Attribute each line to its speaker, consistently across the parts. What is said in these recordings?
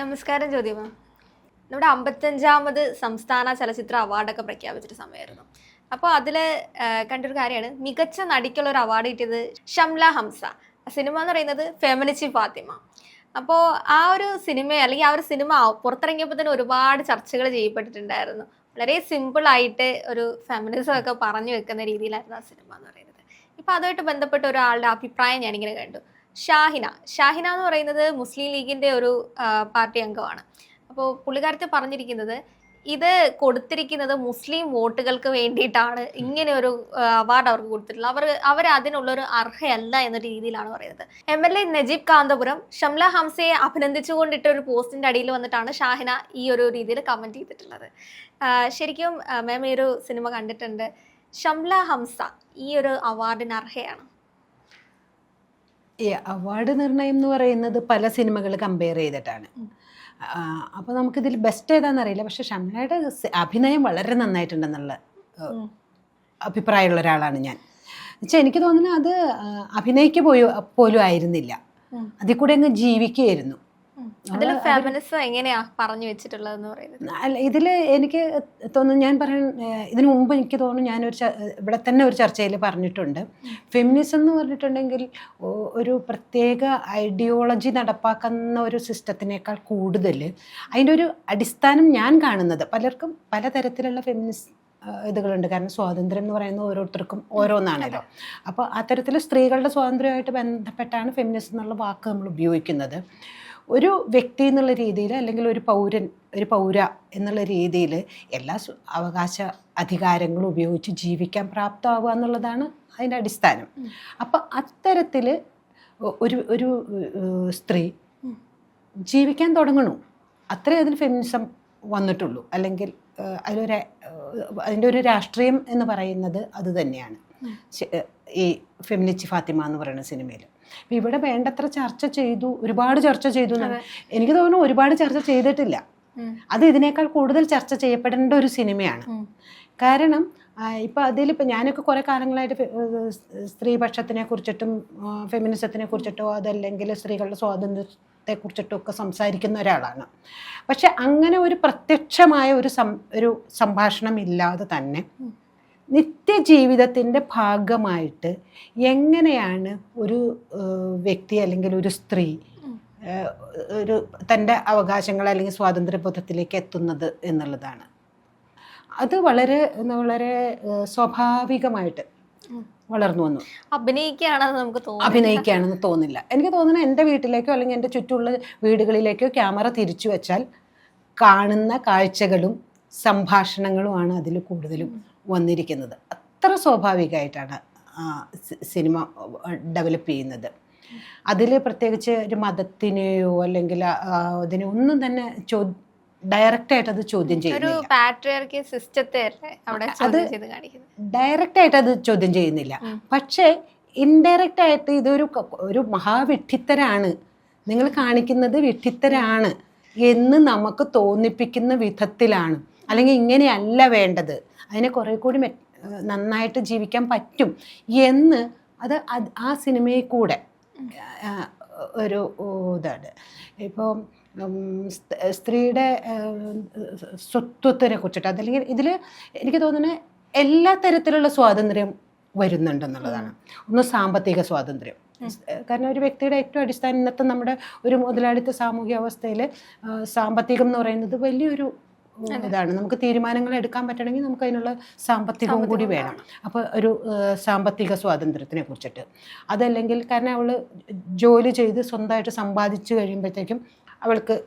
Speaker 1: നമസ്കാരം ജ്യോതിമ. നമ്മുടെ അമ്പത്തഞ്ചാമത് സംസ്ഥാന ചലച്ചിത്ര അവാർഡൊക്കെ പ്രഖ്യാപിച്ചിട്ട് സമയമായിരുന്നു. അപ്പോൾ അതിൽ കണ്ടൊരു കാര്യമാണ്. മികച്ച നടിക്കുള്ള ഒരു അവാർഡ് കിട്ടിയത് ഷംല ഹംസ. സിനിമ എന്ന് പറയുന്നത് ഫെമിനിസി ഫാത്തിമ. അപ്പോൾ ആ ഒരു സിനിമ അല്ലെങ്കിൽ ആ ഒരു സിനിമ പുറത്തിറങ്ങിയപ്പോൾ തന്നെ ഒരുപാട് ചർച്ചകൾ ചെയ്യപ്പെട്ടിട്ടുണ്ടായിരുന്നു. വളരെ സിമ്പിൾ ആയിട്ട് ഒരു ഫെമിനിസം ഒക്കെ പറഞ്ഞു വെക്കുന്ന രീതിയിലായിരുന്നു ആ സിനിമ എന്ന് പറയുന്നത്. ഇപ്പോൾ അതുമായിട്ട് ബന്ധപ്പെട്ട ഒരാളുടെ അഭിപ്രായം ഞാനിങ്ങനെ കണ്ടു. ഷാഹിന. ഷാഹിന എന്ന് പറയുന്നത് മുസ്ലിം ലീഗിന്റെ ഒരു പാർട്ടി അംഗമാണ്. അപ്പോൾ പുള്ളിക്കാരത്തെ പറഞ്ഞിരിക്കുന്നത് ഇത് കൊടുത്തിരിക്കുന്നത് മുസ്ലിം വോട്ടുകൾക്ക് വേണ്ടിയിട്ടാണ്. ഇങ്ങനെ ഒരു അവാർഡ് അവർക്ക് കൊടുത്തിട്ടുള്ളത്. അവർ അവർ അതിനുള്ളൊരു അർഹയല്ല എന്ന രീതിയിലാണ് പറയുന്നത്. M L A Najeeb Kanthapuram Shamla ഹംസയെ അഭിനന്ദിച്ചുകൊണ്ടിട്ട് ഒരു പോസ്റ്റിന്റെ അടിയിൽ വന്നിട്ടാണ് ഷാഹിന ഈ ഒരു രീതിയിൽ കമന്റ് ചെയ്തിട്ടുള്ളത്. ശരിക്കും മാം ഈ ഒരു സിനിമ കണ്ടിട്ടുണ്ട്. ഷംല ഹംസ ഈ ഒരു അവാർഡിന് അർഹയാണ്.
Speaker 2: ഈ അവാർഡ് നിർണയം എന്ന് പറയുന്നത് പല സിനിമകൾ കമ്പയർ ചെയ്തിട്ടാണ്. അപ്പോൾ നമുക്കിതിൽ ബെസ്റ്റ് ഏതാണെന്നറിയില്ല പക്ഷെ ഷംലയുടെ അഭിനയം വളരെ നന്നായിട്ടുണ്ടെന്നുള്ള അഭിപ്രായമുള്ള ഒരാളാണ് ഞാൻ. എന്നുവെച്ചാൽ എനിക്ക് തോന്നുന്നത് അത് അഭിനയിക്ക് പോയി പോലും ആയിരുന്നില്ല. അതിൽ കൂടെ അങ്ങ് ജീവിക്കുകയായിരുന്നു.
Speaker 1: അതിൽ ഫെമിനിസം എങ്ങനെയാ പറഞ്ഞു വെച്ചിട്ടുള്ളതെന്ന് പറയുന്നത്?
Speaker 2: ഇതിൽ എനിക്ക് തോന്നുന്നു ഞാൻ പറയാൻ ഇതിനു മുമ്പ് എനിക്ക് തോന്നുന്നു ഞാൻ ഒരു ഇവിടെ തന്നെ ഒരു ചർച്ചയിൽ പറഞ്ഞിട്ടുണ്ട്. ഫെമിനിസം എന്ന് പറഞ്ഞിട്ടുണ്ടെങ്കിൽ ഒരു പ്രത്യേക ഐഡിയോളജി നടപ്പാക്കുന്ന ഒരു സിസ്റ്റത്തിനേക്കാൾ കൂടുതൽ അതിന്റെ ഒരു അടിസ്ഥാനം ഞാൻ കാണുന്നത്. പലർക്കും പലതരത്തിലുള്ള ഫെമിനിസ് ഇതുകളുണ്ട്. കാരണം സ്വാതന്ത്ര്യം എന്ന് പറയുന്നത് ഓരോരുത്തർക്കും ഓരോന്നാണല്ലോ. അപ്പോൾ അത്തരത്തിൽ സ്ത്രീകളുടെ സ്വാതന്ത്ര്യമായിട്ട് ബന്ധപ്പെട്ടാണ് ഫെമിനിസം എന്നുള്ള വാക്ക് നമ്മൾ ഉപയോഗിക്കുന്നത്. ഒരു വ്യക്തി എന്നുള്ള രീതിയിൽ അല്ലെങ്കിൽ ഒരു പൗരൻ ഒരു പൗര എന്നുള്ള രീതിയിൽ എല്ലാ അവകാശ അധികാരങ്ങളും ഉപയോഗിച്ച് ജീവിക്കാൻ പ്രാപ്തമാവുക എന്നുള്ളതാണ് അതിന്റെ അടിസ്ഥാനം. അപ്പം അത്തരത്തിൽ ഒരു ഒരു സ്ത്രീ ജീവിക്കാൻ തുടങ്ങണു. അത്രേ അതിന് ഫെമിനിസം വന്നിട്ടുള്ളൂ. അല്ലെങ്കിൽ അതിലൊരു അതിന്റെ ഒരു രാഷ്ട്രീയം എന്ന് പറയുന്നത് അത് തന്നെയാണ്. ഈ ഫെമിനിച്ചി ഫാത്തിമ എന്ന് പറയുന്ന സിനിമയിൽ അപ്പം ഇവിടെ വേണ്ടത്ര ചർച്ച ചെയ്തു ഒരുപാട് ചർച്ച ചെയ്തു. എനിക്ക് തോന്നുന്നു ഒരുപാട് ചർച്ച ചെയ്തിട്ടില്ല അത് ഇതിനേക്കാൾ കൂടുതൽ ചർച്ച ചെയ്യപ്പെടേണ്ട ഒരു സിനിമയാണ്. കാരണം ഇപ്പം അതിലിപ്പോൾ ഞാനൊക്കെ കുറേ കാലങ്ങളായിട്ട് സ്ത്രീപക്ഷത്തിനെ കുറിച്ചിട്ടും ഫെമിനിസത്തിനെ കുറിച്ചിട്ടോ അതല്ലെങ്കിൽ സ്ത്രീകളുടെ സ്വാതന്ത്ര്യത്തെ കുറിച്ചിട്ടോ ഒക്കെ സംസാരിക്കുന്ന ഒരാളാണ് പക്ഷെ അങ്ങനെ ഒരു പ്രത്യക്ഷമായ ഒരു സം ഒരു സംഭാഷണം ഇല്ലാതെ തന്നെ. നിത്യജീവിതത്തിന്റെ ഭാഗമായിട്ട് എങ്ങനെയാണ് ഒരു വ്യക്തി അല്ലെങ്കിൽ ഒരു സ്ത്രീ ഒരു തന്റെ അവകാശങ്ങൾ അല്ലെങ്കിൽ സ്വാതന്ത്ര്യബോധത്തിലേക്ക് എത്തുന്നത് എന്നുള്ളതാണ്. അത് വളരെ വളരെ സ്വാഭാവികമായിട്ട് വളർന്നു വന്നു.
Speaker 1: അഭിനയിക്കുകയാണെന്ന് നമുക്ക് തോന്നുന്നു
Speaker 2: അഭിനയിക്കുകയാണെന്ന് തോന്നില്ല എനിക്ക് തോന്നുന്നത് എന്റെ വീട്ടിലേക്കോ അല്ലെങ്കിൽ എന്റെ ചുറ്റുമുള്ള വീടുകളിലേക്കോ ക്യാമറ തിരിച്ചു വെച്ചാൽ കാണുന്ന കാഴ്ചകളും സംഭാഷണങ്ങളുമാണ് അതിൽ കൂടുതലും വന്നിരിക്കുന്നത്. അത്ര സ്വാഭാവികമായിട്ടാണ് സിനിമ ഡെവലപ്പ് ചെയ്യുന്നത്. അതിൽ പ്രത്യേകിച്ച് ഒരു മതത്തിനെയോ അല്ലെങ്കിൽ അതിനെ ഒന്നും തന്നെ ചോ ഡയറക്റ്റായിട്ട് അത് ചോദ്യം ചെയ്യുന്നില്ല.
Speaker 1: സിസ്റ്റത്തെ കാണിക്കുന്നത്?
Speaker 2: ഡയറക്റ്റ് ആയിട്ട് അത് ചോദ്യം ചെയ്യുന്നില്ല. പക്ഷേ ഇൻഡയറക്റ്റ് ആയിട്ട് ഇതൊരു ഒരു മഹാവിഡ്ഢിത്തരാണ്. നിങ്ങൾ കാണിക്കുന്നത് വിഡ്ഢിത്തരാണ് എന്ന് നമുക്ക് തോന്നിപ്പിക്കുന്ന വിധത്തിലാണ്. അല്ലെങ്കിൽ ഇങ്ങനെയല്ല വേണ്ടത്. അതിനെ കുറേ കൂടി നന്നായിട്ട് ജീവിക്കാൻ പറ്റും എന്ന് അത് അത് ആ സിനിമയിൽ കൂടെ. ഒരു ഇതാണ്. ഇപ്പോൾ സ്ത്രീയുടെ സ്വത്വത്തിനെ കുറിച്ചിട്ട് അതല്ലെങ്കിൽ ഇതിൽ എനിക്ക് തോന്നുന്നത് എല്ലാ തരത്തിലുള്ള സ്വാതന്ത്ര്യം വരുന്നുണ്ടെന്നുള്ളതാണ്. ഒന്ന് സാമ്പത്തിക സ്വാതന്ത്ര്യം. കാരണം ഒരു വ്യക്തിയുടെ ഏറ്റവും അടിസ്ഥാനം ഇന്നത്തെ നമ്മുടെ ഒരു മുതലാളിത്ത സാമൂഹ്യ അവസ്ഥയിൽ സാമ്പത്തികം എന്ന് പറയുന്നത് വലിയൊരു ഇതാണ്. നമുക്ക് തീരുമാനങ്ങൾ എടുക്കാൻ പറ്റണമെങ്കിൽ നമുക്ക് അതിനുള്ള സാമ്പത്തികവും കൂടി വേണം. അപ്പോൾ ഒരു സാമ്പത്തിക സ്വാതന്ത്ര്യത്തിനെ കുറിച്ചിട്ട്. അതല്ലെങ്കിൽ കാരണം അവൾ ജോലി ചെയ്ത് സ്വന്തമായിട്ട് സമ്പാദിച്ചു കഴിയുമ്പോഴത്തേക്കും അവൾക്ക്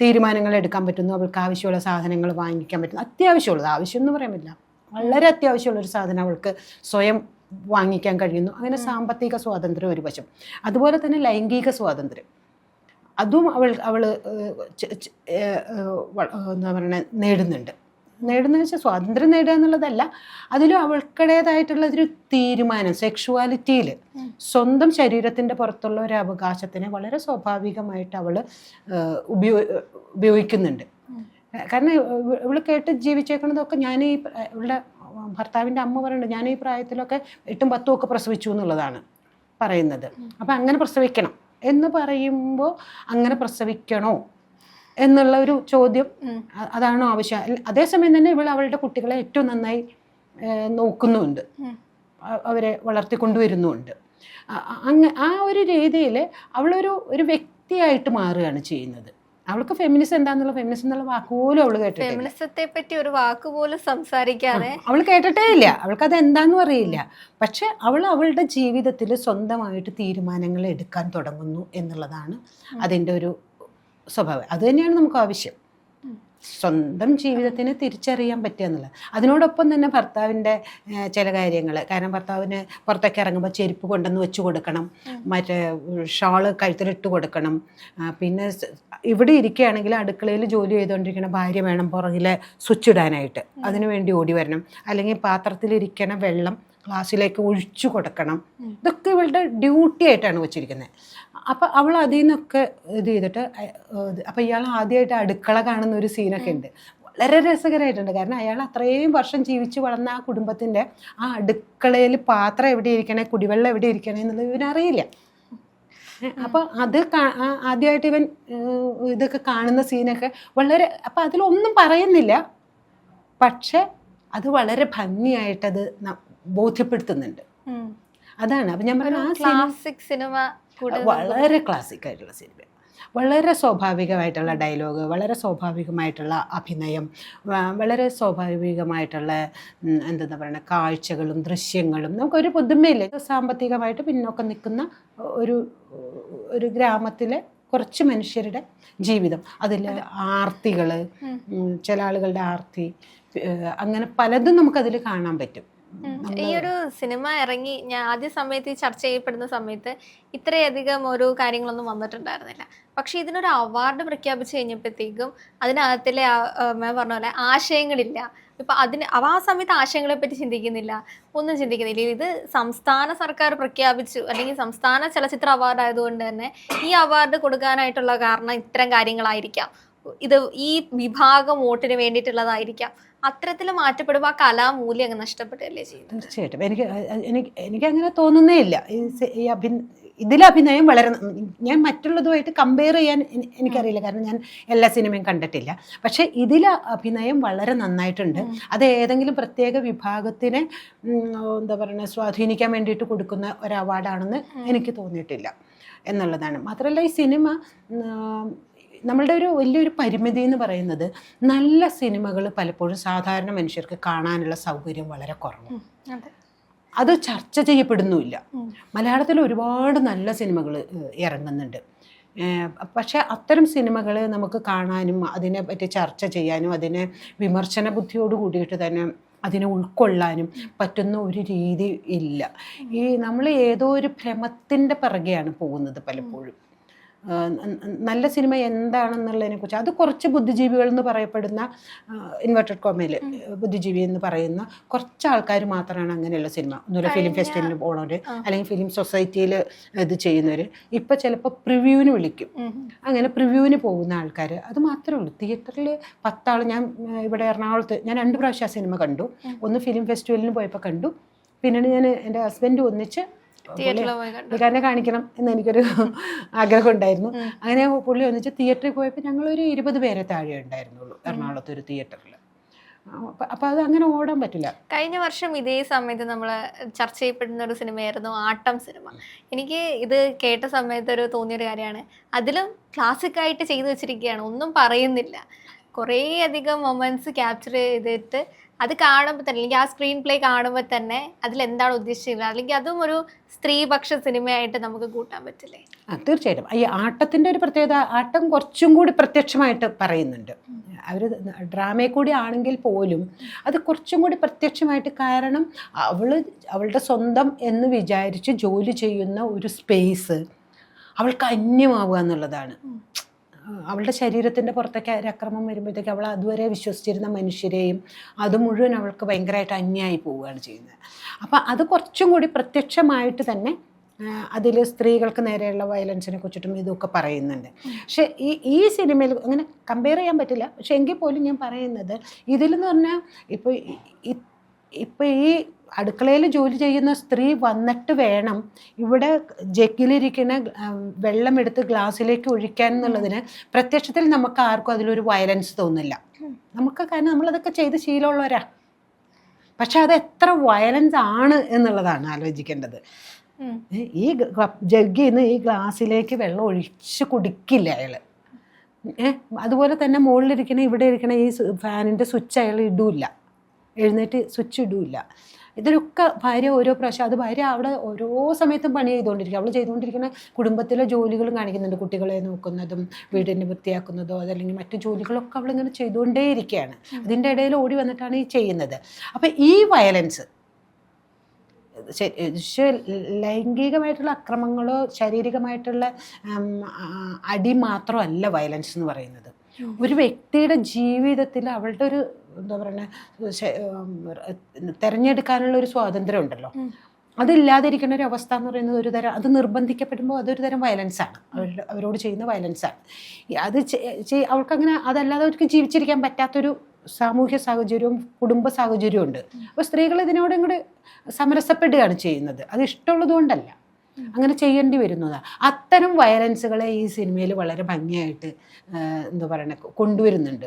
Speaker 2: തീരുമാനങ്ങൾ എടുക്കാൻ പറ്റുന്നു. അവൾക്ക് ആവശ്യമുള്ള സാധനങ്ങൾ വാങ്ങിക്കാൻ പറ്റുന്നു. അത്യാവശ്യമുള്ളത്. ആവശ്യം എന്ന് പറയാൻ പറ്റില്ല. വളരെ അത്യാവശ്യമുള്ള ഒരു സാധനം അവൾക്ക് സ്വയം വാങ്ങിക്കാൻ കഴിയുന്നു. അങ്ങനെ സാമ്പത്തിക സ്വാതന്ത്ര്യം ഒരു വശം അതുപോലെ തന്നെ ലൈംഗിക സ്വാതന്ത്ര്യം. അതും അവൾ അവൾ എന്താ പറയുക നേടുന്നുണ്ട്. നേടുന്നത് വെച്ചാൽ സ്വാതന്ത്ര്യം നേടുക എന്നുള്ളതല്ല അതിലും അവൾക്കടേതായിട്ടുള്ള ഒരു തീരുമാനം സെക്ഷുവാലിറ്റിയിൽ സ്വന്തം ശരീരത്തിന്റെ പുറത്തുള്ള ഒരു അവകാശത്തിനെ വളരെ സ്വാഭാവികമായിട്ട് അവൾ ഉപയോ ഉപയോഗിക്കുന്നുണ്ട്. കാരണം ഇവൾ ഇവൾ കേട്ട് ജീവിച്ചേക്കുന്നതൊക്കെ ഞാൻ ഈ ഇവളുടെ ഭർത്താവിന്റെ അമ്മ പറയുന്നുണ്ട് ഞാൻ ഈ പ്രായത്തിലൊക്കെ എട്ടും പത്തും ഒക്കെ പ്രസവിച്ചു എന്നുള്ളതാണ് പറയുന്നത്. അപ്പം അങ്ങനെ പ്രസവിക്കണം. എന്ന് പറയുമ്പോൾ അങ്ങനെ പ്രസവിക്കണോ എന്നുള്ള ഒരു ചോദ്യം അതാണ് ആവശ്യം. അതേസമയം തന്നെ ഇവൾ അവളുടെ കുട്ടികളെ ഏറ്റവും നന്നായി നോക്കുന്നുണ്ട് നോക്കുന്നുമുണ്ട്. അവരെ വളർത്തിക്കൊണ്ടുവരുന്നുണ്ട് അങ്ങ ആ ഒരു രീതിയിൽ അവളൊരു ഒരു വ്യക്തിയായിട്ട് മാറുകയാണ് ചെയ്യുന്നത്. അവൾക്ക് ഫെമിനിസം എന്താന്നുള്ള ഫെമിനിസം എന്നുള്ള വാക്കുപോലും അവൾ കേട്ടിട്ടില്ല.
Speaker 1: ഫെമിനിസത്തെ പറ്റി ഒരു വാക്ക് പോലും സംസാരിക്കാതെ
Speaker 2: അവൾ കേട്ടിട്ടേ ഇല്ല. അവൾക്ക് അത് എന്താണെന്നും അറിയില്ല. പക്ഷെ അവൾ അവളുടെ ജീവിതത്തിൽ സ്വന്തമായിട്ട് തീരുമാനങ്ങൾ എടുക്കാൻ തുടങ്ങുന്നു എന്നുള്ളതാണ് അതിന്റെ ഒരു സ്വഭാവം. അത് തന്നെയാണ് നമുക്ക് ആവശ്യം. സ്വന്തം ജീവിതത്തിന് തിരിച്ചറിയാൻ പറ്റുക എന്നുള്ളത്. അതിനോടൊപ്പം തന്നെ ഭർത്താവിന്റെ ചില കാര്യങ്ങൾ കാരണം ഭർത്താവിന് പുറത്തേക്ക് ഇറങ്ങുമ്പോൾ ചെരുപ്പ് കൊണ്ടുവന്ന് വെച്ച് കൊടുക്കണം. മറ്റേ ഷാൾ കഴുത്തിലിട്ട് കൊടുക്കണം. പിന്നെ ഇവിടെ ഇരിക്കുകയാണെങ്കിൽ അടുക്കളയിൽ ജോലി ചെയ്തുകൊണ്ടിരിക്കുന്ന ഭാര്യ വേണം പുറകിലെ സ്വിച്ച് ഇടാനായിട്ട് അതിനു വേണ്ടി ഓടി വരണം. അല്ലെങ്കിൽ പാത്രത്തിലിരിക്കണ വെള്ളം ക്ലാസ്സിലേക്ക് ഒഴിച്ചു കൊടുക്കണം. ഇതൊക്കെ ഇവളുടെ ഡ്യൂട്ടി ആയിട്ടാണ് വെച്ചിരിക്കുന്നത്. അപ്പം അവൾ അതിൽ നിന്നൊക്കെ ഇത് ചെയ്തിട്ട് അപ്പം ഇയാൾ ആദ്യമായിട്ട് അടുക്കള കാണുന്ന ഒരു സീനൊക്കെ ഉണ്ട്. വളരെ രസകരമായിട്ടുണ്ട്. കാരണം അയാൾ അത്രയും വർഷം ജീവിച്ചു വളർന്ന ആ കുടുംബത്തിന്റെ ആ അടുക്കളയിൽ പാത്രം എവിടെ ഇരിക്കണേ കുടിവെള്ളം എവിടെ ഇരിക്കണേ എന്നുള്ളത് ഇവനറിയില്ല. അപ്പോൾ അത് ആദ്യമായിട്ട് ഇവൻ ഇതൊക്കെ കാണുന്ന സീനൊക്കെ വളരെ അപ്പം അതിലൊന്നും പറയുന്നില്ല. പക്ഷെ അത് വളരെ ഭംഗിയായിട്ടത് ബോധ്യപ്പെടുത്തുന്നുണ്ട്. അതാണ്. അപ്പം ഞാൻ പറഞ്ഞ ആ
Speaker 1: ക്ലാസിക് സിനിമ
Speaker 2: വളരെ ക്ലാസിക് ആയിട്ടുള്ള സിനിമ വളരെ സ്വാഭാവികമായിട്ടുള്ള ഡയലോഗ് വളരെ സ്വാഭാവികമായിട്ടുള്ള അഭിനയം വളരെ സ്വാഭാവികമായിട്ടുള്ള എന്താ എന്തെന്നാ പറയുക കാഴ്ചകളും ദൃശ്യങ്ങളും. നമുക്കൊരു പുതുമയില്ലേ? സാമ്പത്തികമായിട്ട് പിന്നോക്കം നിൽക്കുന്ന ഒരു ഒരു ഗ്രാമത്തിലെ കുറച്ച് മനുഷ്യരുടെ ജീവിതം. അതിൽ ആർത്തികൾ ചില ആളുകളുടെ ആർത്തി അങ്ങനെ പലതും നമുക്കതിൽ കാണാൻ പറ്റും.
Speaker 1: ഈ ഒരു സിനിമ ഇറങ്ങി ഞാൻ ആദ്യ സമയത്ത് ഈ ചർച്ച ചെയ്യപ്പെടുന്ന സമയത്ത് ഇത്രയധികം ഒരു കാര്യങ്ങളൊന്നും വന്നിട്ടുണ്ടായിരുന്നില്ല. പക്ഷെ ഇതിനൊരു അവാർഡ് പ്രഖ്യാപിച്ചു കഴിഞ്ഞപ്പോഴത്തേക്കും അതിനകത്തിലെ മാം പറഞ്ഞ പോലെ ആശയങ്ങളില്ല. ഇപ്പൊ അതിന് അവ ആ സമയത്ത് ആശയങ്ങളെ പറ്റി ചിന്തിക്കുന്നില്ല. ഒന്നും ചിന്തിക്കുന്നില്ല. ഇത് സംസ്ഥാന സർക്കാർ പ്രഖ്യാപിച്ചു. അല്ലെങ്കിൽ സംസ്ഥാന ചലച്ചിത്ര അവാർഡ് ആയതുകൊണ്ട് തന്നെ ഈ അവാർഡ് കൊടുക്കാനായിട്ടുള്ള കാരണം ഇത്തരം കാര്യങ്ങളായിരിക്കാം. ഇത് ഈ വിഭാഗം വോട്ടിന് വേണ്ടിയിട്ടുള്ളതായിരിക്കാം. അത്തരത്തിൽ മാറ്റപ്പെടുമ്പോൾ ആ കലാമൂല്യം അങ്ങ് നഷ്ടപ്പെട്ടല്ലേ ചെയ്യും?
Speaker 2: തീർച്ചയായിട്ടും. എനിക്ക് എനിക്ക് എനിക്ക് അങ്ങനെ തോന്നുന്നേ ഇല്ല ഈ അഭി ഇതിലെ അഭിനയം വളരെ ഞാൻ മറ്റുള്ളതുമായിട്ട് കമ്പയർ ചെയ്യാൻ എനിക്കറിയില്ല. കാരണം ഞാൻ എല്ലാ സിനിമയും കണ്ടിട്ടില്ല. പക്ഷേ ഇതിലെ അഭിനയം വളരെ നന്നായിട്ടുണ്ട്. അത് ഏതെങ്കിലും പ്രത്യേക വിഭാഗത്തിനെ എന്താ പറയുക സ്വാധീനിക്കാൻ വേണ്ടിയിട്ട് കൊടുക്കുന്ന ഒരു അവാർഡാണെന്ന് എനിക്ക് തോന്നിയിട്ടില്ല എന്നുള്ളതാണ്. മാത്രമല്ല ഈ സിനിമ നമ്മളുടെ ഒരു വലിയൊരു പരിമിതി എന്ന് പറയുന്നത് നല്ല സിനിമകൾ പലപ്പോഴും സാധാരണ മനുഷ്യർക്ക് കാണാനുള്ള സൗകര്യം വളരെ കുറവാണ്.
Speaker 1: അതെ.
Speaker 2: ചർച്ച ചെയ്യപ്പെടുന്നുമില്ല. മലയാളത്തിൽ ഒരുപാട് നല്ല സിനിമകൾ ഇറങ്ങുന്നുണ്ട്. പക്ഷേ അത്തരം സിനിമകൾ നമുക്ക് കാണാനും അതിനെ പറ്റി ചർച്ച ചെയ്യാനും അതിനെ വിമർശന ബുദ്ധിയോട് കൂടിയിട്ട് തന്നെ അതിനെ ഉൾക്കൊള്ളാനും പറ്റുന്ന ഒരു രീതി ഇല്ല. ഈ നമ്മൾ ഏതോ ഒരു ഭ്രമത്തിന്റെ പിറകെയാണ് പോകുന്നത് പലപ്പോഴും. നല്ല സിനിമ എന്താണെന്നുള്ളതിനെ കുറിച്ച് അത് കുറച്ച് ബുദ്ധിജീവികൾ എന്ന് പറയപ്പെടുന്ന ഇൻവെർട്ടഡ് കോമയിൽ ബുദ്ധിജീവി എന്ന് പറയുന്ന കുറച്ച് ആൾക്കാർ മാത്രമാണ് അങ്ങനെയുള്ള സിനിമ. ഒന്നുമില്ല ഫിലിം
Speaker 1: ഫെസ്റ്റിവലിൽ
Speaker 2: ഫെസ്റ്റിവലിന് പോണവർ അല്ലെങ്കിൽ ഫിലിം സൊസൈറ്റിയിൽ ഇത് ചെയ്യുന്നവർ ഇപ്പം ചിലപ്പോൾ പ്രിവ്യൂവിന് വിളിക്കും. അങ്ങനെ പ്രിവ്യൂവിന് പോകുന്ന ആൾക്കാർ അത് മാത്രമേ ഉള്ളൂ. തിയേറ്ററിൽ പത്താൾ ഞാൻ ഇവിടെ എറണാകുളത്ത് ഞാൻ രണ്ട് പ്രാവശ്യം ആ സിനിമ കണ്ടു. ഒന്ന് ഫിലിം ഫെസ്റ്റിവലിന് പോയപ്പോൾ കണ്ടു. പിന്നീട് ഞാൻ എന്റെ ഹസ്ബൻഡ് ഒന്നിച്ച് പുള്ളിക്കാരനെ കാണിക്കണം എന്ന് എനിക്കൊരു ആഗ്രഹം ഉണ്ടായിരുന്നു. അങ്ങനെ പുള്ളി ഒന്നിച്ച് തിയേറ്ററിൽ പോയപ്പോൾ ഞങ്ങളൊരു ഇരുപത് പേരെ താഴെ ഉണ്ടായിരുന്നുള്ളൂ എറണാകുളത്ത് ഒരു തിയേറ്ററിൽ അപ്പൊ അത് അങ്ങനെ ഓടാൻ പറ്റില്ല.
Speaker 1: കഴിഞ്ഞ വർഷം ഇതേ സമയത്ത് നമ്മൾ ചർച്ച ചെയ്യപ്പെടുന്ന ഒരു സിനിമയായിരുന്നു ആട്ടം സിനിമ. എനിക്ക് ഇത് കേട്ട സമയത്ത് ഒരു തോന്നിയൊരു കാര്യമാണ്. അതിലും ക്ലാസിക് ആയിട്ട് ചെയ്തു വെച്ചിരിക്കുകയാണ്. ഒന്നും പറയുന്നില്ല. കുറേ അധികം മൊമെന്റ്സ് ക്യാപ്ചർ ചെയ്തിട്ട് അത് കാണുമ്പോൾ തന്നെ അല്ലെങ്കിൽ ആ സ്ക്രീൻ പ്ലേ കാണുമ്പോൾ തന്നെ അതിൽ എന്താണ് ഉദ്ദേശിക്കുന്നത് അല്ലെങ്കിൽ അതും ഒരു സ്ത്രീപക്ഷ സിനിമയായിട്ട് നമുക്ക് കൂട്ടാൻ പറ്റില്ലേ?
Speaker 2: തീർച്ചയായിട്ടും. ഈ ആട്ടത്തിന്റെ ഒരു പ്രത്യേകത ആട്ടം കുറച്ചും കൂടി പ്രത്യക്ഷമായിട്ട് പറയുന്നുണ്ട്. അവർ ഡ്രാമയിൽ കൂടി ആണെങ്കിൽ പോലും അത് കുറച്ചും കൂടി പ്രത്യക്ഷമായിട്ട് കാരണം അവൾ അവളുടെ സ്വന്തം എന്ന് വിചാരിച്ച് ജോലി ചെയ്യുന്ന ഒരു സ്പേസ് അവൾക്ക് അന്യമാവുക എന്നുള്ളതാണ്. അവളുടെ ശരീരത്തിന്റെ പുറത്തേക്ക് അക്രമം വരുമ്പോഴത്തേക്ക് അവൾ അതുവരെ വിശ്വസിച്ചിരുന്ന മനുഷ്യരെയും അത് മുഴുവൻ അവൾക്ക് ഭയങ്കരമായിട്ട് അന്യായി പോവുകയാണ് ചെയ്യുന്നത്. അപ്പോൾ അത് കുറച്ചും കൂടി പ്രത്യക്ഷമായിട്ട് തന്നെ അതിൽ സ്ത്രീകൾക്ക് നേരെയുള്ള വയലൻസിനെ കുറിച്ചിട്ടും ഇതൊക്കെ പറയുന്നുണ്ട്. പക്ഷെ ഈ ഈ സിനിമയിൽ അങ്ങനെ കമ്പയർ ചെയ്യാൻ പറ്റില്ല. പക്ഷെ എങ്കിൽ പോലും ഞാൻ പറയുന്നത് ഇതിലെന്ന് പറഞ്ഞാൽ ഇപ്പോൾ ഇപ്പം ഈ അടുക്കളയിൽ ജോലി ചെയ്യുന്ന സ്ത്രീ വന്നിട്ട് വേണം ഇവിടെ ജഗ്ഗിലിരിക്കുന്ന വെള്ളമെടുത്ത് വെള്ളം എടുത്ത് ഗ്ലാസ്സിലേക്ക് ഒഴിക്കാൻ എന്നുള്ളതിന് പ്രത്യക്ഷത്തിൽ നമുക്ക് ആർക്കും അതിലൊരു വയലൻസ് തോന്നില്ല. നമുക്ക് കാരണം നമ്മളതൊക്കെ ചെയ്ത് ശീലമുള്ളവരാ. പക്ഷെ അത് എത്ര വയലൻസ് ആണ് എന്നുള്ളതാണ് ആലോചിക്കേണ്ടത്. ഈ ജഗ്ഗിൽ നിന്ന് ഈ ഗ്ലാസ്സിലേക്ക് വെള്ളം ഒഴിച്ച് കുടിക്കില്ല അയാൾ ഏഹ് അതുപോലെ തന്നെ മുകളിലിരിക്കണ ഇവിടെ ഇരിക്കണ ഈ ഫാനിന്റെ സ്വിച്ച് അയാൾ ഇടൂല എഴുന്നേറ്റ് സ്വിച്ച് ഇടൂല്ല. ഇതിലൊക്കെ ഭാര്യ ഓരോ പ്രാവശ്യം അത് ഭാര്യ അവിടെ ഓരോ സമയത്തും പണി ചെയ്തുകൊണ്ടിരിക്കുക അവൾ ചെയ്തുകൊണ്ടിരിക്കുന്ന കുടുംബത്തിലെ ജോലികളും കാണിക്കുന്നുണ്ട് കുട്ടികളെ നോക്കുന്നതും വീടിനെ വൃത്തിയാക്കുന്നതോ അതല്ലെങ്കിൽ മറ്റു ജോലികളൊക്കെ അവളിങ്ങനെ ചെയ്തുകൊണ്ടേയിരിക്കുകയാണ്. അതിന്റെ ഇടയിൽ ഓടി വന്നിട്ടാണ് ഈ ചെയ്യുന്നത്. അപ്പം ഈ വയലൻസ് ലൈംഗികമായിട്ടുള്ള അക്രമങ്ങളോ ശാരീരികമായിട്ടുള്ള അടി മാത്രമല്ല വയലൻസ് എന്ന് പറയുന്നത്. ഒരു വ്യക്തിയുടെ ജീവിതത്തിൽ അവളുടെ ഒരു എന്താ പറയുക തിരഞ്ഞെടുക്കാനുള്ള ഒരു സ്വാതന്ത്ര്യം ഉണ്ടല്ലോ അതില്ലാതിരിക്കുന്ന ഒരു അവസ്ഥ എന്ന് പറയുന്നത് ഒരു തരം അത് നിർബന്ധിക്കപ്പെടുമ്പോൾ അതൊരു തരം വയലൻസ് ആണ്. അവരുടെ അവരോട് ചെയ്യുന്ന വയലൻസ് ആണ്. അത് അവൾക്കങ്ങനെ അതല്ലാതെ അവർക്ക് ജീവിച്ചിരിക്കാൻ പറ്റാത്തൊരു സാമൂഹ്യ സാഹചര്യവും കുടുംബ സാഹചര്യവും ഉണ്ട്. അപ്പോൾ സ്ത്രീകൾ ഇതിനോട് ഇങ്ങോട്ട് സമരസപ്പെടുകയാണ് ചെയ്യുന്നത്. അത് ഇഷ്ടമുള്ളത് കൊണ്ടല്ല. അങ്ങനെ ചെയ്യേണ്ടി വരുന്നതാണ് അത്തരം വയലൻസുകളെ ഈ സിനിമയിൽ വളരെ ഭംഗിയായിട്ട് എന്താ പറയുക കൊണ്ടുവരുന്നുണ്ട്.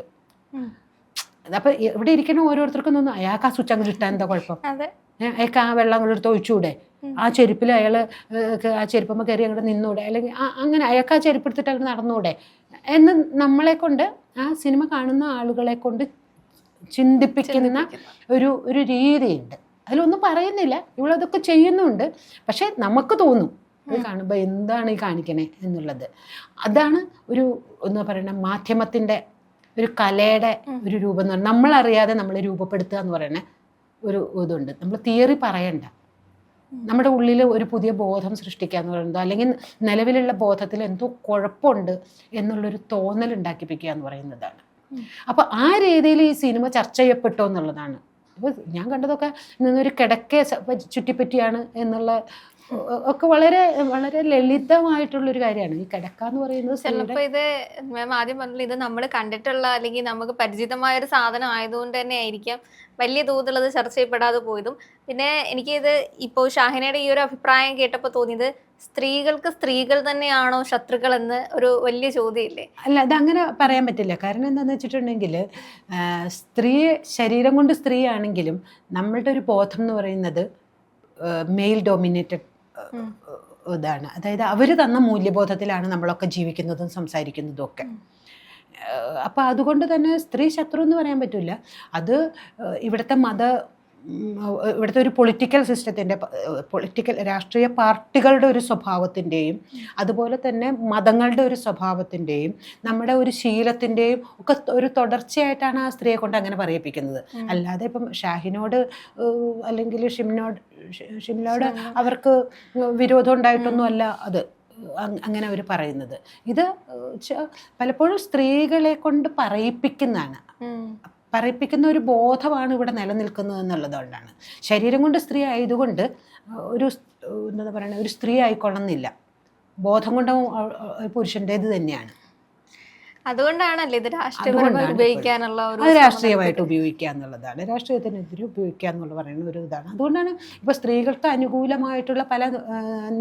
Speaker 1: ഉം.
Speaker 2: അപ്പോൾ ഇവിടെ ഇരിക്കുന്ന ഓരോരുത്തർക്കും തോന്നും അയാൾക്ക് ആ സ്വിച്ച് അങ്ങോട്ട് ഇട്ടാൽ എന്താ കുഴപ്പം? അയാൾക്ക് ആ വെള്ളം അങ്ങോട്ട് എടുത്ത് ഒഴിച്ചുകൂടെ? ആ ചെരുപ്പിൽ അയാൾ ആ ചെരുപ്പമ്മ കയറി അങ്ങോട്ട് നിന്നൂടെ? അല്ലെങ്കിൽ അങ്ങനെ അയാൾക്ക് ആ ചെരുപ്പ് എടുത്തിട്ട് അങ്ങോട്ട് നടന്നൂടെ? എന്ന് നമ്മളെ കൊണ്ട് ആ സിനിമ കാണുന്ന ആളുകളെ കൊണ്ട് ചിന്തിപ്പിക്കുന്ന ഒരു ഒരു രീതിയുണ്ട്. അതിലൊന്നും പറയുന്നില്ല. ഇവളതൊക്കെ ചെയ്യുന്നുണ്ട്. പക്ഷെ നമുക്ക് തോന്നും ഇത് കാണുമ്പോൾ എന്താണ് ഈ കാണിക്കണേ എന്നുള്ളത്. അതാണ് ഒരു ഒന്ന് പറയുന്ന മാധ്യമത്തിന്റെ ഒരു കലയുടെ ഒരു രൂപം എന്ന് പറഞ്ഞാൽ നമ്മളറിയാതെ നമ്മൾ രൂപപ്പെടുത്തുക എന്ന് പറയുന്ന ഒരു ഇതുണ്ട്. നമ്മൾ തിയറി പറയണ്ട. നമ്മുടെ ഉള്ളിൽ ഒരു പുതിയ ബോധം സൃഷ്ടിക്കുക എന്ന് പറയുന്നത് അല്ലെങ്കിൽ നിലവിലുള്ള ബോധത്തിൽ എന്തോ കുഴപ്പമുണ്ട് എന്നുള്ളൊരു തോന്നൽ ഉണ്ടാക്കിപ്പിക്കുക എന്ന് പറയുന്നതാണ്. അപ്പോൾ ആ രീതിയിൽ ഈ സിനിമ ചർച്ച ചെയ്യപ്പെട്ടോ എന്നുള്ളതാണ്. അപ്പോൾ ഞാൻ കണ്ടതൊക്കെ നിന്നൊരു കിടക്കെ ചുറ്റിപ്പറ്റിയാണ് എന്നുള്ള ഒക്കെ വളരെ വളരെ ലളിതമായിട്ടുള്ള ഒരു കാര്യമാണ്. ഈ കിടക്ക എന്ന് പറയുന്നത്
Speaker 1: ചിലപ്പോ ഇത് മാം ആദ്യം പറഞ്ഞില്ല ഇത് നമ്മൾ കണ്ടിട്ടുള്ള അല്ലെങ്കിൽ നമുക്ക് പരിചിതമായ ഒരു സാധനം ആയതുകൊണ്ട് തന്നെ ആയിരിക്കാം വലിയ തോതിലുള്ളത് ചർച്ച ചെയ്യപ്പെടാതെ പോയതും. പിന്നെ എനിക്കിത് ഇപ്പോൾ ഷാഹിനയുടെ ഈ ഒരു അഭിപ്രായം കേട്ടപ്പോൾ തോന്നിയത് സ്ത്രീകൾക്ക് സ്ത്രീകൾ തന്നെയാണോ ശത്രുക്കൾ എന്ന് ഒരു വലിയ ചോദ്യമില്ലേ?
Speaker 2: അല്ല അതങ്ങനെ പറയാൻ പറ്റില്ല. കാരണം എന്താണെന്ന് വെച്ചിട്ടുണ്ടെങ്കിൽ സ്ത്രീ ശരീരം കൊണ്ട് സ്ത്രീയാണെങ്കിലും നമ്മളുടെ ഒരു ബോധം എന്ന് പറയുന്നത് മെയിൽ ഡോമിനേറ്റഡ് ഇതാണ്. അതായത് അവർ തന്ന മൂല്യബോധത്തിലാണ് നമ്മളൊക്കെ ജീവിക്കുന്നതും സംസാരിക്കുന്നതും ഒക്കെ. അപ്പോൾ അതുകൊണ്ട് തന്നെ സ്ത്രീ ശത്രു എന്ന് പറയാൻ പറ്റില്ല അത് ഇവിടുത്തെ മത ഇവിടുത്തെ ഒരു പൊളിറ്റിക്കൽ സിസ്റ്റത്തിന്റെ പൊളിറ്റിക്കൽ രാഷ്ട്രീയ പാർട്ടികളുടെ ഒരു സ്വഭാവത്തിന്റെയും അതുപോലെ തന്നെ മതങ്ങളുടെ ഒരു സ്വഭാവത്തിന്റെയും നമ്മുടെ ഒരു ശീലത്തിന്റെയും ഒക്കെ ഒരു തുടർച്ചയായിട്ടാണ് ആ സ്ത്രീയെ കൊണ്ട് അങ്ങനെ പറയിപ്പിക്കുന്നത്. അല്ലാതെ ഇപ്പം ഷാഹിനോട് അല്ലെങ്കിൽ ഷിംനോട് ഷിംനോട് അവർക്ക് വിരോധം ഉണ്ടായിട്ടൊന്നും അല്ല അത് അങ്ങനെ അവർ പറയുന്നത്. ഇത് പലപ്പോഴും സ്ത്രീകളെ കൊണ്ട് പറയിപ്പിക്കുന്നതാണ്. പറയിപ്പിക്കുന്ന ഒരു ബോധമാണ് ഇവിടെ നിലനിൽക്കുന്നത് എന്നുള്ളതുകൊണ്ടാണ്. ശരീരം കൊണ്ട് സ്ത്രീ ആയതുകൊണ്ട് ഒരു എന്താ പറയുക ഒരു സ്ത്രീ ആയിക്കൊള്ളുന്നില്ല. ബോധം കൊണ്ട് പുരുഷന്റേത് തന്നെയാണ്.
Speaker 1: അതുകൊണ്ടാണല്ലേ ഇത് രാഷ്ട്രീയപരമായി ഉപയോഗിക്കാനുള്ള ഒരു
Speaker 2: അത് രാഷ്ട്രീയമായിട്ട് ഉപയോഗിക്കുക എന്നുള്ളതാണ്. രാഷ്ട്രീയത്തിനെതിരെ ഉപയോഗിക്കുക എന്നുള്ള പറയുന്ന ഒരു ഇതാണ്. അതുകൊണ്ടാണ് ഇപ്പോൾ സ്ത്രീകൾക്ക് അനുകൂലമായിട്ടുള്ള പല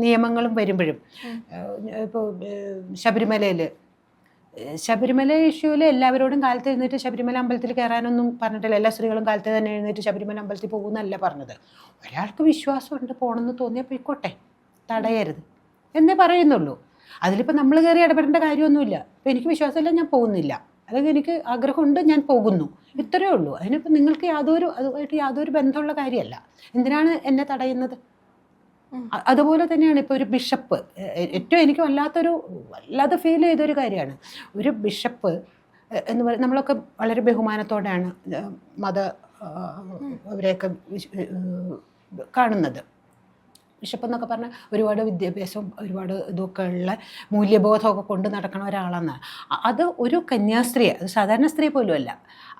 Speaker 2: നിയമങ്ങളും വരുമ്പോഴും ഇപ്പോൾ ശബരിമലയിൽ ശബരിമല ഇഷ്യൂവിൽ എല്ലാവരോടും കാലത്ത് എഴുന്നേറ്റ് ശബരിമല അമ്പലത്തിൽ കയറാനൊന്നും പറഞ്ഞിട്ടില്ല. എല്ലാ സ്ത്രീകളും കാലത്ത് തന്നെ എഴുന്നേറ്റ് ശബരിമല അമ്പലത്തിൽ പോകുന്നല്ല പറഞ്ഞത്. ഒരാൾക്ക് വിശ്വാസമുണ്ട് പോകണമെന്ന് തോന്നിയാൽ പോയിക്കോട്ടെ. തടയരുത്. എന്നേ പറയുന്നുള്ളൂ. അതിലിപ്പോൾ നമ്മൾ കയറി ഇടപെടേണ്ട കാര്യമൊന്നുമില്ല. ഇപ്പം എനിക്ക് വിശ്വാസമില്ല ഞാൻ പോകുന്നില്ല. അല്ലെങ്കിൽ എനിക്ക് ആഗ്രഹമുണ്ട് ഞാൻ പോകുന്നു. ഇത്രയേ ഉള്ളൂ. അതിനിപ്പോൾ നിങ്ങൾക്ക് യാതൊരു അതുമായിട്ട് യാതൊരു ബന്ധമുള്ള കാര്യമല്ല. എന്തിനാണ് എന്നെ തടയുന്നത്? അതുപോലെ തന്നെയാണ് ഇപ്പോൾ ഒരു ബിഷപ്പ്. ഏറ്റവും എനിക്ക് വല്ലാത്തൊരു വല്ലാതെ ഫീൽ ചെയ്തൊരു കാര്യമാണ്. ഒരു ബിഷപ്പ് എന്ന് പറയുന്നത് നമ്മളൊക്കെ വളരെ ബഹുമാനത്തോടെയാണ് മത അവരെയൊക്കെ കാണുന്നത്. ബിഷപ്പ് എന്നൊക്കെ പറഞ്ഞാൽ ഒരുപാട് വിദ്യാഭ്യാസവും ഒരുപാട് ഇതൊക്കെ ഉള്ള മൂല്യബോധമൊക്കെ കൊണ്ട് നടക്കണ ഒരാളെന്ന് അത് ഒരു കന്യാസ്ത്രീയെ അത് സാധാരണ സ്ത്രീ പോലും അല്ല.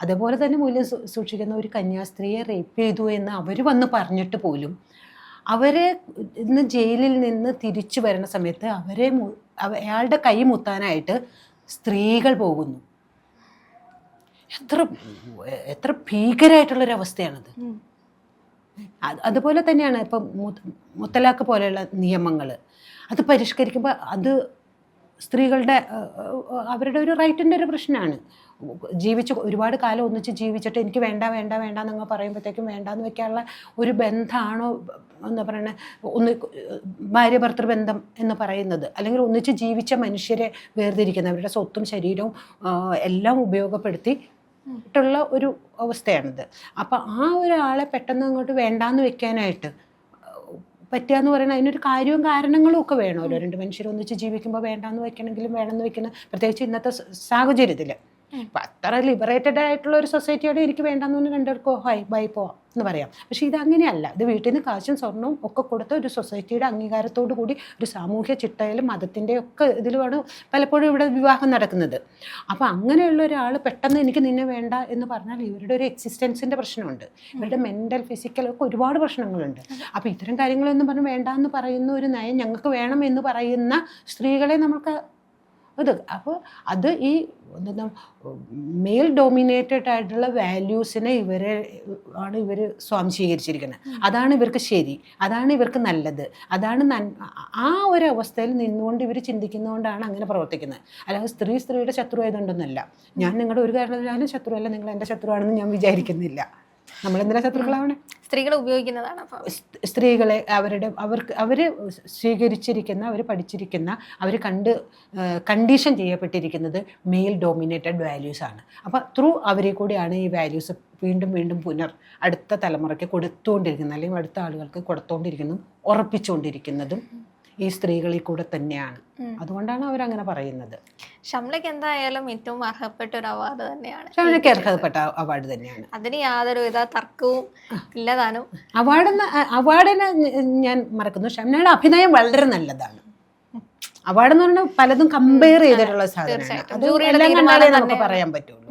Speaker 2: അതുപോലെ തന്നെ മൂല്യം സൂക്ഷിക്കുന്ന ഒരു കന്യാസ്ത്രീയെ റേപ്പ് ചെയ്തു എന്ന് അവർ വന്ന് പറഞ്ഞിട്ട് പോലും അവരെ ഇന്ന് ജയിലിൽ നിന്ന് തിരിച്ചു വരുന്ന സമയത്ത് അവരെ അയാളുടെ കൈ മുത്താനായിട്ട് സ്ത്രീകൾ പോകുന്നു. എത്ര എത്ര
Speaker 1: ഭീകരമായിട്ടുള്ളൊരു
Speaker 2: അവസ്ഥയാണത് അതുപോലെ തന്നെയാണ് ഇപ്പം മുത്തലാഖ് പോലെയുള്ള നിയമങ്ങൾ അത് പരിഷ്കരിക്കുമ്പോൾ അത് സ്ത്രീകളുടെ അവരുടെ ഒരു റൈറ്റിന്റെ ഒരു പ്രശ്നമാണ്. ജീവിച്ച് ഒരുപാട് കാലം ഒന്നിച്ച് ജീവിച്ചിട്ട് എനിക്ക് വേണ്ട വേണ്ട വേണ്ട എന്നങ്ങ് പറയുമ്പോഴത്തേക്കും വേണ്ടാന്ന് വെക്കാനുള്ള ഒരു ബന്ധമാണോ എന്താ പറയണേ? ഒന്ന് ഭാര്യ ഭർത്തൃ ബന്ധം എന്ന് പറയുന്നത്. അല്ലെങ്കിൽ ഒന്നിച്ച് ജീവിച്ച മനുഷ്യരെ വേർതിരിക്കുന്ന അവരുടെ സ്വത്തും ശരീരവും എല്ലാം ഉപയോഗപ്പെടുത്തി ട്ടുള്ള ഒരു അവസ്ഥയാണിത്. അപ്പം ആ ഒരാളെ പെട്ടെന്ന് അങ്ങോട്ട് വേണ്ടാന്ന് വെക്കാനായിട്ട് പറ്റുക എന്ന് പറയുന്നത് അതിനൊരു കാര്യവും കാരണങ്ങളും ഒക്കെ വേണമല്ലോ. രണ്ട് മനുഷ്യർ ഒന്നിച്ച് ജീവിക്കുമ്പോൾ വേണ്ടാന്ന് വെക്കണമെങ്കിലും വേണമെന്ന് വെക്കുന്ന പ്രത്യേകിച്ച് ഇന്നത്തെ സാഹചര്യത്തിൽ അപ്പം അത്ര ലിബറേറ്റഡ് ആയിട്ടുള്ള ഒരു സൊസൈറ്റിയോട് എനിക്ക് വേണ്ടെന്ന് പറഞ്ഞാൽ രണ്ടുപേർക്കോ. ഹൈ ബൈ പോവാം എന്ന് പറയാം. പക്ഷേ ഇത് അങ്ങനെയല്ല ഇത് വീട്ടിൽ നിന്ന് കാശും സ്വർണവും ഒക്കെ കൊടുത്ത ഒരു സൊസൈറ്റിയുടെ അംഗീകാരത്തോടു കൂടി ഒരു സാമൂഹ്യ ചിട്ടയിലും മതത്തിന്റെ ഒക്കെ ഇതിലുമാണ് പലപ്പോഴും ഇവിടെ വിവാഹം നടക്കുന്നത്. അപ്പോൾ അങ്ങനെയുള്ള ഒരാൾ പെട്ടെന്ന് എനിക്ക് നിന്നെ വേണ്ട എന്ന് പറഞ്ഞാൽ ഇവരുടെ ഒരു എക്സിസ്റ്റൻസിന്റെ പ്രശ്നമുണ്ട്. ഇവരുടെ മെന്റൽ ഫിസിക്കൽ ഒക്കെ ഒരുപാട് പ്രശ്നങ്ങളുണ്ട്. അപ്പോൾ ഇത്തരം കാര്യങ്ങളൊന്നും പറഞ്ഞ് വേണ്ട എന്ന് പറയുന്ന ഒരു നയം ഞങ്ങൾക്ക് വേണം എന്ന് പറയുന്ന സ്ത്രീകളെ നമുക്ക് ഇത് അപ്പോൾ അത് ഈ എന്താ മെയിൽ ഡോമിനേറ്റഡ് ആയിട്ടുള്ള വാല്യൂസിനെ ഇവരെ ആണ് ഇവർ സ്വാംശീകരിച്ചിരിക്കുന്നത് അതാണ് ഇവർക്ക് ശരി. അതാണ് ഇവർക്ക് നല്ലത്. അതാണ് ആ ഒരു അവസ്ഥയിൽ നിന്നുകൊണ്ട് ഇവർ ചിന്തിക്കുന്നതുകൊണ്ടാണ് അങ്ങനെ പ്രവർത്തിക്കുന്നത്. അല്ലാതെ സ്ത്രീ സ്ത്രീയുടെ ശത്രു ആയതുകൊണ്ടൊന്നല്ല ഞാൻ നിങ്ങളുടെ ഒരു കാരണത്തിലായാലും ശത്രുവല്ല നിങ്ങൾ എന്റെ ശത്രുവാണെന്ന് ഞാൻ വിചാരിക്കുന്നില്ല. നമ്മളെന്തിനാ ശത്രുക്കളാവണേ?
Speaker 1: സ്ത്രീകളെ ഉപയോഗിക്കുന്നതാണ്
Speaker 2: സ്ത്രീകളെ അവരുടെ അവർക്ക് അവർ സ്വീകരിച്ചിരിക്കുന്ന അവർ പഠിച്ചിരിക്കുന്ന അവർ കണ്ട് കണ്ടീഷൻ ചെയ്യപ്പെട്ടിരിക്കുന്നത് മെയിൽ ഡോമിനേറ്റഡ് വാല്യൂസ് ആണ്. അപ്പോൾ ത്രൂ അവരെ കൂടിയാണ് ഈ വാല്യൂസ് വീണ്ടും വീണ്ടും പുനർ അടുത്ത തലമുറയ്ക്ക് കൊടുത്തുകൊണ്ടിരിക്കുന്നത് അല്ലെങ്കിൽ അടുത്ത ആളുകൾക്ക് കൊടുത്തുകൊണ്ടിരിക്കുന്നതും ഉറപ്പിച്ചുകൊണ്ടിരിക്കുന്നതും ഈ സ്ത്രീകളിൽ കൂടെ തന്നെയാണ്. അതുകൊണ്ടാണ് അവരങ്ങനെ പറയുന്നത്.
Speaker 1: ഷംലയ്ക്ക് എന്തായാലും ഏറ്റവും അർഹപ്പെട്ട ഒരു അവാർഡ് തന്നെയാണ്.
Speaker 2: ഷാനയ്ക്ക് അർഹതപ്പെട്ട അവാർഡ് തന്നെയാണ്.
Speaker 1: അതിന് യാതൊരുവിധ തർക്കവും ഇല്ലതാനും.
Speaker 2: അവാർഡെന്ന് അവാർഡിനെ ഞാൻ മറക്കുന്നു. ഷംനയുടെ അഭിനയം വളരെ നല്ലതാണ്. അവാർഡ് എന്ന് പറഞ്ഞാൽ പലതും കമ്പയർ ചെയ്തിട്ടുള്ള സാധനമാണ്. അത്
Speaker 1: ജൂറിയുടെ
Speaker 2: എല്ലാം
Speaker 1: തീരുമാനം
Speaker 2: കണ്ടാലേ നമുക്ക് പറയാൻ പറ്റുള്ളൂ.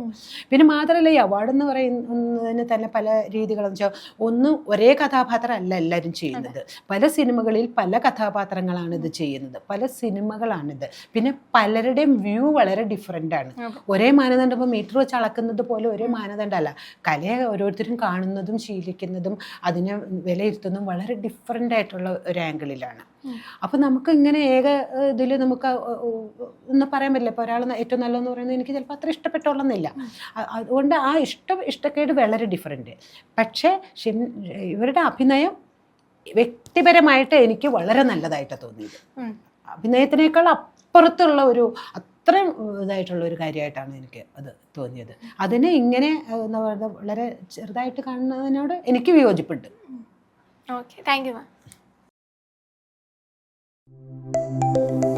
Speaker 2: പിന്നെ മാത്രമല്ല ഈ അവാർഡ് എന്ന് പറയുന്നതിന് തന്നെ പല രീതികളെന്ന് വെച്ചാൽ ഒന്ന് ഒരേ കഥാപാത്രം അല്ല എല്ലാവരും ചെയ്യുന്നത് പല സിനിമകളിൽ പല കഥാപാത്രങ്ങളാണ് ഇത് ചെയ്യുന്നത്. പല സിനിമകളാണിത്. പിന്നെ പലരുടെയും വ്യൂ വളരെ ഡിഫറെന്റ് ആണ്. ഒരേ മാനദണ്ഡം ഇപ്പോൾ മീറ്റർ വെച്ച് അളക്കുന്നത് പോലെ ഒരേ മാനദണ്ഡമല്ല. കലയെ ഓരോരുത്തരും കാണുന്നതും ശീലിക്കുന്നതും അതിനെ വിലയിരുത്തുന്നതും വളരെ ഡിഫറെന്റ് ആയിട്ടുള്ള ഒരു ആംഗിളിലാണ്. അപ്പം നമുക്ക് ഇങ്ങനെ ഏക ഇതിൽ നമുക്ക് ഒന്നും പറയാൻ പറ്റില്ല. ഇപ്പോൾ ഒരാൾ ഏറ്റവും നല്ലതെന്ന് പറയുന്നത് എനിക്ക് ചിലപ്പോൾ അത്ര ഇഷ്ടപ്പെട്ടോളന്നില്ല. അതുകൊണ്ട് ആ ഇഷ്ടം ഇഷ്ടക്കേട് വളരെ ഡിഫറെന്റ് പക്ഷേ ഇവരുടെ അഭിനയം വ്യക്തിപരമായിട്ട് എനിക്ക് വളരെ നല്ലതായിട്ടാണ് തോന്നിയത്. അഭിനയത്തിനേക്കാൾ അപ്പുറത്തുള്ള ഒരു അത്രയും ഇതായിട്ടുള്ള ഒരു കാര്യമായിട്ടാണ് എനിക്ക് അത് തോന്നിയത്. അതിനെ ഇങ്ങനെ എന്താ പറയുക വളരെ ചെറുതായിട്ട് കാണുന്നതിനോട് എനിക്ക് വിയോജിപ്പുണ്ട്
Speaker 1: okay. Thank you ma'am. Thank you.